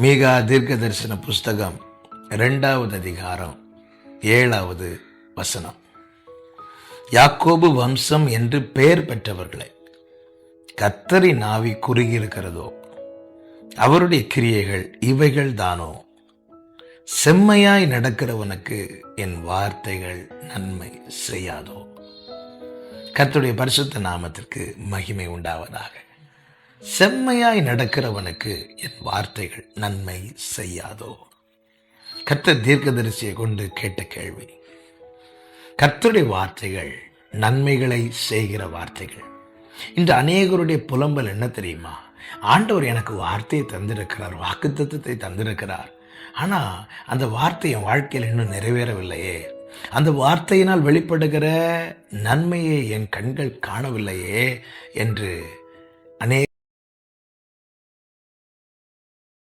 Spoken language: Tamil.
மீகா தீர்க்க தரிசன புஸ்தகம் ரெண்டாவது அதிகாரம் ஏழாவது வசனம். யாக்கோபு வம்சம் என்று பெயர் பெற்றவர்களை கத்தரி நாவி குறுகியிருக்கிறதோ அவருடைய கிரியைகள் இவைகள் தானோ செம்மையாய் நடக்கிறவனுக்கு என் வார்த்தைகள் நன்மை செய்யாதோ? கத்துடைய பரிசுத்த நாமத்திற்கு மகிமை உண்டாவதாக. செம்மையாய் நடக்கிறவனுக்கு என் வார்த்தைகள் நன்மை செய்யாதோ? கர்த்த தீர்க்கதரிசியை கொண்டு கேட்ட கேள்வி. கர்த்தருடைய வார்த்தைகள் நன்மைகளை செய்கிற வார்த்தைகள். இன்று அநேகருடைய புலம்பல் என்ன தெரியுமா? ஆண்டவர் எனக்கு வார்த்தையை தந்திருக்கிறார் வாக்குத்தத்தத்தை தந்திருக்கிறார். ஆனா அந்த வார்த்தை என் வாழ்க்கையில் இன்னும் நிறைவேறவில்லையே. அந்த வார்த்தையினால் வெளிப்படுகிற நன்மையை என் கண்கள் காணவில்லையே என்று அநேக